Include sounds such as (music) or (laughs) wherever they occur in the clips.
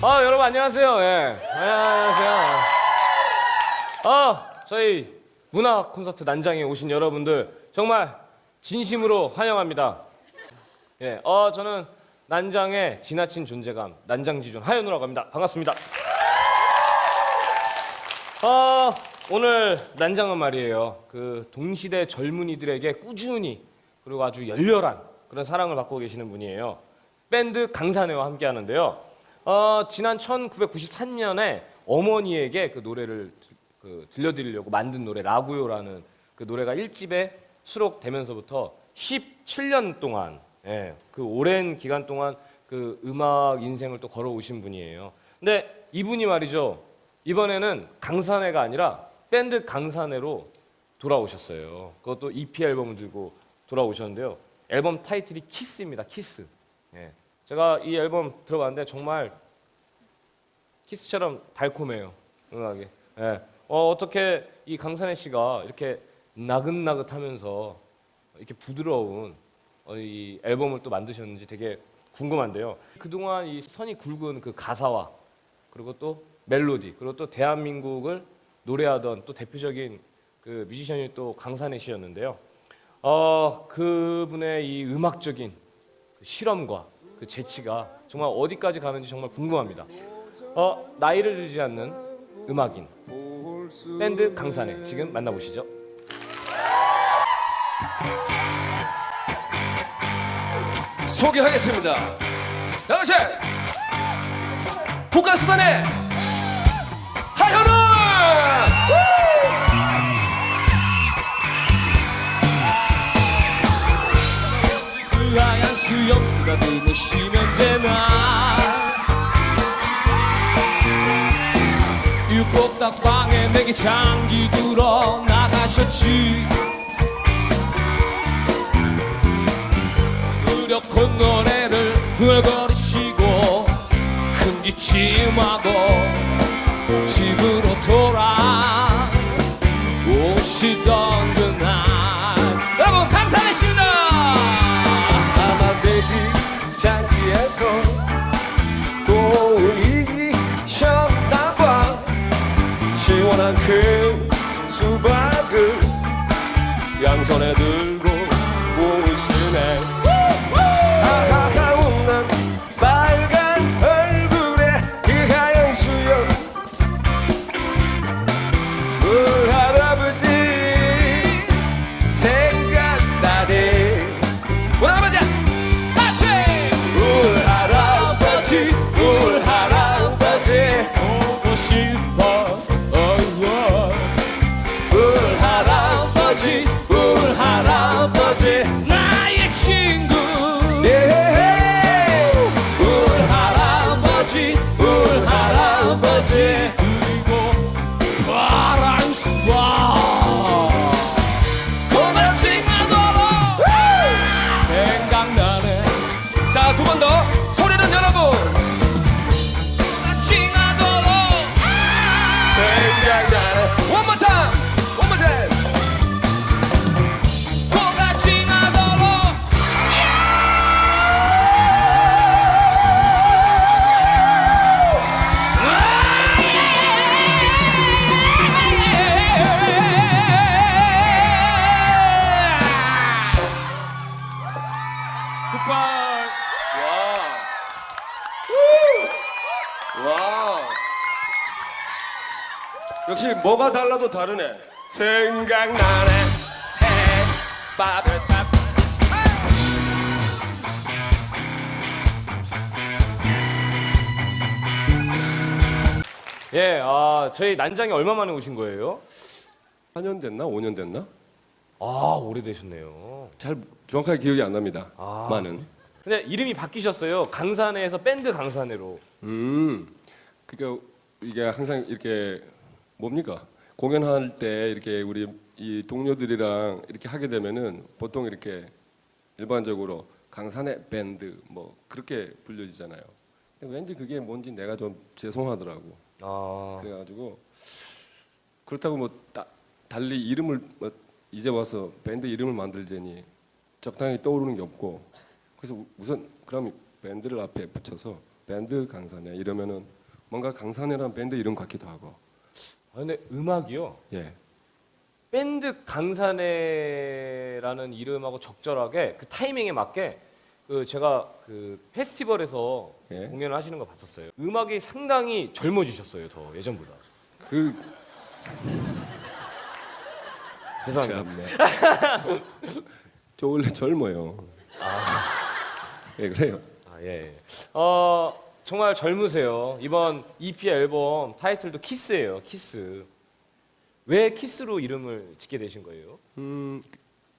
아 여러분 안녕하세요. 예. 안녕하세요. 아 저희 문화 콘서트 난장에 오신 여러분들 정말 진심으로 환영합니다. 예. 어 저는 난장의 지나친 존재감 난장지존 하연우라고 합니다. 반갑습니다. 어, 오늘 난장은 말이에요. 그 동시대 젊은이들에게 꾸준히 그리고 아주 열렬한 그런 사랑을 받고 계시는 분이에요. 밴드 강산해와 함께 하는데요. 어, 지난 1993년에 어머니에게 그 노래를 들- 그 들려드리려고 만든 노래 라구요라는 그 노래가 1집에 수록되면서부터 17년 동안 예, 그 오랜 기간 동안 그 음악 인생을 또 걸어오신 분이에요. 근데 이분이 말이죠. 이번에는 강산해가 아니라 밴드 강산해로 돌아오셨어요. 그것도 EP 앨범을 들고 돌아오셨는데요. 앨범 타이틀이 키스입니다. 키스. 예. 제가 이 앨범 들어봤는데 정말 키스처럼 달콤해요. 음악이. 예. 어, 어떻게 이 강산해 씨가 이렇게 나긋나긋하면서 이렇게 부드러운 어, 이 앨범을 또 만드셨는지 되게 궁금한데요. 그동안 이 선이 굵은 그 가사와 그리고 또 멜로디 그리고 또 대한민국을 노래하던 또 대표적인 그 뮤지션이 또 강산해 씨였는데요. 어 그분의 이 음악적인 그 실험과 그 재치가 정말 어디까지 가는지 정말 궁금합니다. 어 나이를 들지 않는 음악인 밴드 강산해 지금 만나보시죠. 소개하겠습니다. 다같이 국가수단의 하현우! 그 쓰다듬어 쉬면 되나? 육복닭방에 내게 장기 들어 나가셨지. 의력한 노래를 흥얼거리시고 큰 기침하고 양손에 들 역시 뭐가 달라도 다르네. 생각나네. 헤 빠베팝. 예, 아 저희 난장에 얼마 만에 오신 거예요? 4년 됐나? 5년 됐나? 아 오래되셨네요. 잘 정확하게 기억이 안 납니다. 아. 많은. 근데 이름이 바뀌셨어요. 강산해에서 밴드 강산해로. 음. 그러니까 이게 항상 이렇게 뭡니까? 공연할 때 이렇게 우리 이 동료들이랑 이렇게 하게 되면은 보통 이렇게 일반적으로 강산의 밴드 뭐 그렇게 불려지잖아요. 근데 왠지 그게 뭔지 내가 좀 죄송하더라고. 아 그래가지고 그렇다고 뭐 따- 달리 이름을 뭐 이제 와서 밴드 이름을 만들자니 적당히 떠오르는 게 없고 그래서 우- 우선 그럼 밴드를 앞에 붙여서 밴드 강산에 이러면은 뭔가 강산이라는 밴드 이름 같기도 하고 아, 근데 음악이요. 예. 밴드 강산해라는 이름하고 적절하게 그 타이밍에 맞게 그 제가 그 페스티벌에서 예. 공연을 하시는 거 봤었어요. 음악이 상당히 젊어지셨어요, 더 예전보다. 그 (laughs) 죄송합니다. 참네. 저 원래 젊어요. 예 그래요. 아, 예. 어, 정말 젊으세요. 이번 EP 앨범 타이틀도 키스예요. 키스. 왜 키스로 이름을 짓게 되신 거예요? 음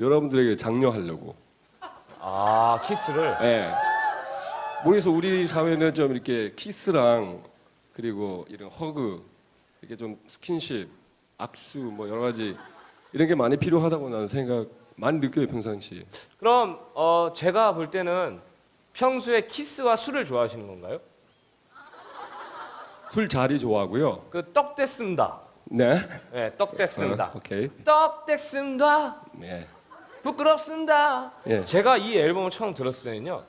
여러분들에게 장려하려고. 아, 키스를. 예. 모르겠어 우리 사회는 좀 이렇게 키스랑 그리고 이런 허그 이렇게 좀 스킨십, 악수 뭐 여러 가지 이런 게 많이 필요하다고 나는 생각 많이 느껴요 평상시. 그럼 어, 제가 볼 때는 평소에 키스와 술을 좋아하시는 건가요? 술 자리 좋아하고요. 그떡 됐습니다. 네. 네, 떡 됐습니다. 어, 오케이. 떡 됐습니다. 네. 부끄럽습니다. 예. 제가 이 앨범을 처음 들었을 때는요.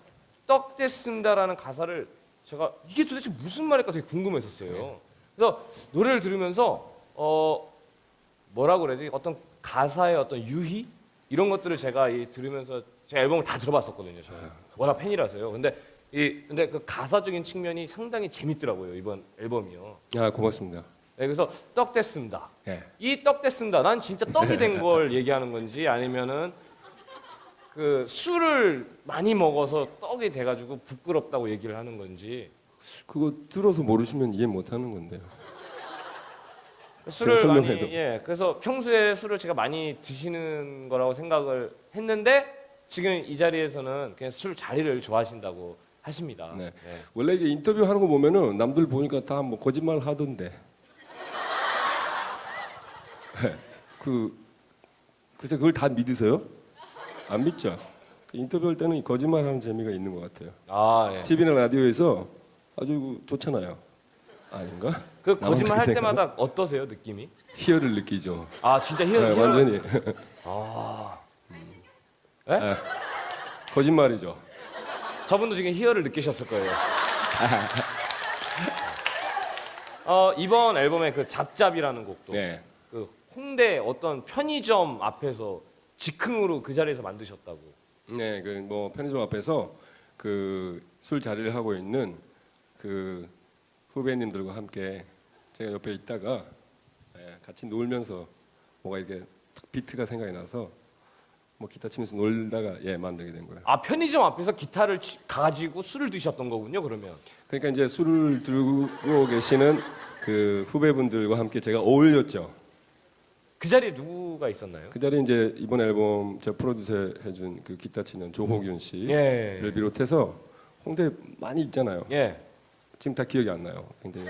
떡 됐습니다라는 가사를 제가 이게 도대체 무슨 말일까 되게 궁금했었어요. 네. 그래서 노래를 들으면서 어 뭐라고 그래야 되지? 어떤 가사의 어떤 유희 이런 것들을 제가 이 들으면서 제 앨범을 다 들어봤었거든요. 저는 아, 워낙 팬이라서요. 근데 이 근데 그 가사적인 측면이 상당히 재밌더라고요 이번 앨범이요. 아 고맙습니다. 네, 그래서 떡 됐습니다. 예. 이 떡 됐습니다. 난 진짜 떡이 된 (laughs) 걸 얘기하는 건지 아니면은 그 술을 많이 먹어서 떡이 돼가지고 부끄럽다고 얘기를 하는 건지 그거 들어서 모르시면 이해 못 하는 건데요. 술을 제가 많이 설명해도. 예 그래서 평소에 술을 제가 많이 드시는 거라고 생각을 했는데 지금 이 자리에서는 그냥 술 자리를 좋아하신다고 하십니다. 네. 예. 원래 이게 인터뷰 하는 거 보면은 남들 보니까 다 뭐 거짓말 하던데. (laughs) 그 글쎄 그걸 다 믿으세요? 안 믿죠. 그 인터뷰할 때는 이 거짓말 하는 재미가 있는 것 같아요. 아 예. TV나 라디오에서 아주 좋잖아요. 아닌가? 그 거짓말 할 때마다 어떠세요 느낌이? 희열을 느끼죠. 아 진짜 희열 네, 희열 완전히 아 네. 거짓말이죠. 저분도 지금 희열을 느끼셨을 거예요. 어, 이번 앨범의 그 잡잡이라는 곡도 네. 그 홍대 어떤 편의점 앞에서 즉흥으로 그 자리에서 만드셨다고. 네, 그 뭐 편의점 앞에서 그 술 자리를 하고 있는 그 후배님들과 함께 제가 옆에 있다가 예, 같이 놀면서 뭐가 이렇게 탁 비트가 생각이 나서 뭐 기타 치면서 놀다가 예 만들게 된 거예요. 아 편의점 앞에서 기타를 치- 가지고 술을 드셨던 거군요. 그러면. 그러니까 이제 술을 들고 계시는 그 후배분들과 함께 제가 어울렸죠. 그 자리에 누가 있었나요? 그 자리에 이제 이번 앨범 제 프로듀서 해준 그 기타 치는 조호균 씨를 예. 비롯해서 홍대 많이 있잖아요. 예. 지금 다 기억이 안 나요. 굉장히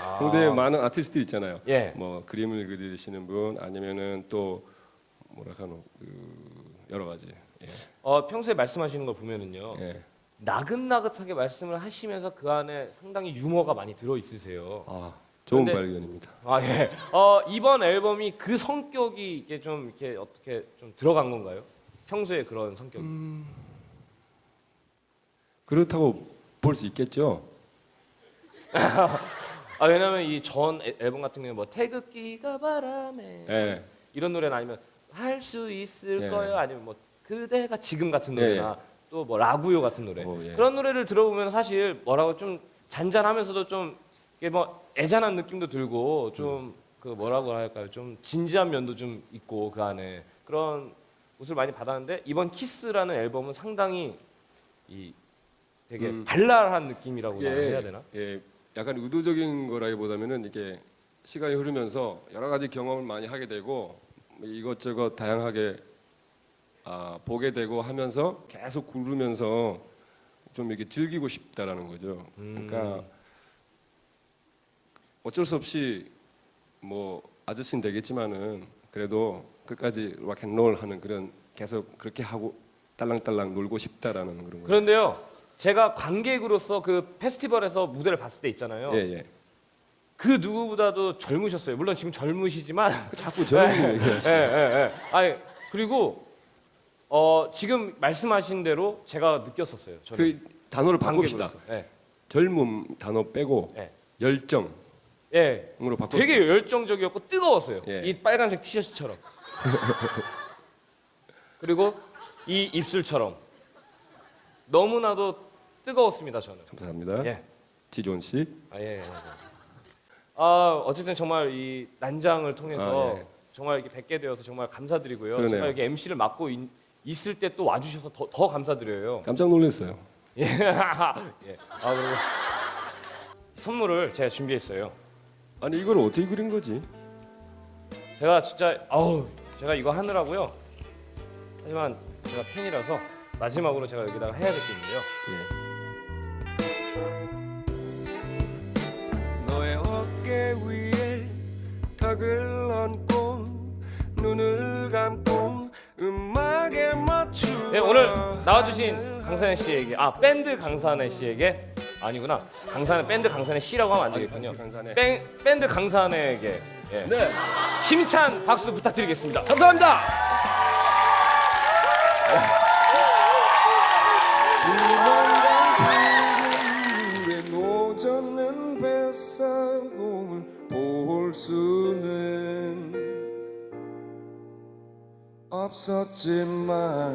아. (laughs) 홍대에 많은 아티스트 있잖아요. 예. 뭐 그림을 그리시는 분 아니면은 또 뭐라 하노 그 여러 가지. 예. 어, 평소에 말씀하시는 걸 보면은요. 예. 나긋나긋하게 말씀을 하시면서 그 안에 상당히 유머가 많이 들어 있으세요. 아 좋은 근데- 발견입니다. 아 예. 어, 이번 앨범이 그 성격이 이게 좀 이렇게 어떻게 좀 들어간 건가요? 평소에 그런 성격. 음. 그렇다고 볼 수 있겠죠. (laughs) 아 왜냐면 이 전 앨범 같은 경우는 뭐 태극기가 바람에 예. 이런 노래는 아니면 할 수 있을 예. 거예요 아니면 뭐 그대가 지금 같은 예, 노래나 또 뭐 라구요 같은 노래 어, 예. 그런 노래를 들어보면 사실 뭐라고 좀 잔잔하면서도 좀 이게 뭐 애잔한 느낌도 들고 좀 그 뭐라고 할까요 좀 진지한 면도 좀 있고 그 안에 그런 옷을 많이 받았는데 이번 키스라는 앨범은 상당히 이 되게 음. 발랄한 느낌이라고 그게 해야 되나? 예, 약간 의도적인 거라기보다는 이게 시간이 흐르면서 여러 가지 경험을 많이 하게 되고 뭐 이것저것 다양하게 아, 보게 되고 하면서 계속 구르면서 좀 이렇게 즐기고 싶다라는 거죠. 음. 그러니까 어쩔 수 없이 뭐 아저씨는 되겠지만은 그래도 끝까지 락앤롤 하는 그런 계속 그렇게 하고 딸랑딸랑 놀고 싶다라는 그런 거예요. 그런데요, 제가 관객으로서 그 페스티벌에서 무대를 봤을 때 있잖아요. 예, 예. 그 누구보다도 젊으셨어요. 물론 지금 젊으시지만. 자꾸 저런 예, 얘기하시 예, 예. 아니 그리고 어, 지금 말씀하신 대로 제가 느꼈었어요. 저는 그 단어를. 바꿉시다. 예. 젊음 단어 빼고 예. 열정으로 예. 바꿔. 되게 열정적이었고 뜨거웠어요. 예. 이 빨간색 티셔츠처럼. (laughs) 그리고 이 입술처럼 너무나도 뜨거웠습니다. 저는. 감사합니다. 예. 지존 씨. 아 예. 예. 아 어쨌든 정말 이 난장을 통해서 아, 예. 정말 이렇게 뵙게 되어서 정말 감사드리고요. 그러네요. 제가 이렇게 MC를 맡고 있, 있을 때 또 와주셔서 더, 더 감사드려요. 깜짝 놀랐어요. 예. (laughs) 예. 아 그리고 선물을 제가 준비했어요. 아니 이걸 어떻게 그린 거지? 제가 진짜 아우 제가 이거 하느라고요. 하지만 제가 팬이라서 마지막으로 제가 여기다가 해야 될 게 있는데요. 예. 나와주신 강산의 씨에게 아 밴드 강산의 씨에게 아니구나 강산 밴드 강산의 씨라고 하면 안 되겠군요. 강산의. 밴, 밴드 강산에게 예. 네 힘찬 박수 부탁드리겠습니다. 감사합니다. 뱃사공을 볼 수는 없었지만